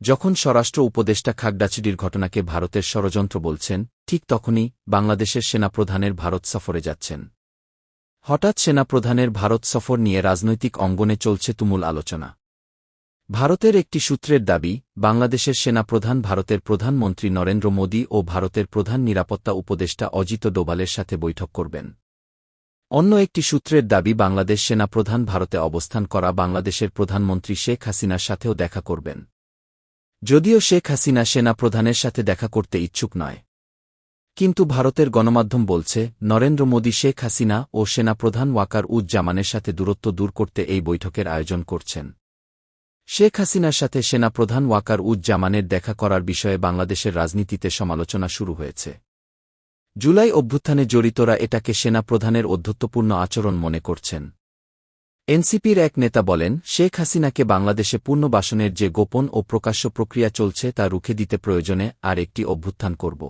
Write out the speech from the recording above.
যখন স্বরাষ্ট্র উপদেষ্টা খাগড়াছড়ির ঘটনাকে ভারতের ষড়যন্ত্র বলছেন, ঠিক তখনই বাংলাদেশের সেনাপ্রধানের ভারত সফরে যাচ্ছেন। হঠাৎ সেনাপ্রধানের ভারত সফর নিয়ে রাজনৈতিক অঙ্গনে চলছে তুমুল আলোচনা। ভারতের একটি সূত্রের দাবি, বাংলাদেশের সেনাপ্রধান ভারতের প্রধানমন্ত্রী নরেন্দ্র মোদী ও ভারতের প্রধান নিরাপত্তা উপদেষ্টা অজিত ডোবালের সাথে বৈঠক করবেন। অন্য একটি সূত্রের দাবি, বাংলাদেশ সেনাপ্রধান ভারতে অবস্থান করা বাংলাদেশের প্রধানমন্ত্রী শেখ হাসিনার সাথেও দেখা করবেন। যদিও শেখ হাসিনা সেনাপ্রধানের সাথে দেখা করতে ইচ্ছুক নয়। কিন্তু ভারতের গণমাধ্যম বলছে, নরেন্দ্র মোদী শেখ হাসিনা ও সেনাপ্রধান ওয়াকার উজ জামানের সাথে দূরত্ব দূর করতে এই বৈঠকের আয়োজন করছেন। শেখ হাসিনার সাথে সেনাপ্রধান ওয়াকার উজ জামানের দেখা করার বিষয়ে বাংলাদেশের রাজনীতিতে সমালোচনা শুরু হয়েছে। জুলাই অভ্যুত্থানে জড়িতরা এটাকে সেনাপ্রধানের অধ্যত্বপূর্ণ আচরণ মনে করছেন। এনসিপির এক নেতা বলেন, শেখ হাসিনাকে বাংলাদেশে পুনর্বাসনের যে গোপন ও প্রকাশ্য প্রক্রিয়া চলছে তা রুখে দিতে প্রয়োজনে আর একটি অভ্যুত্থান করব।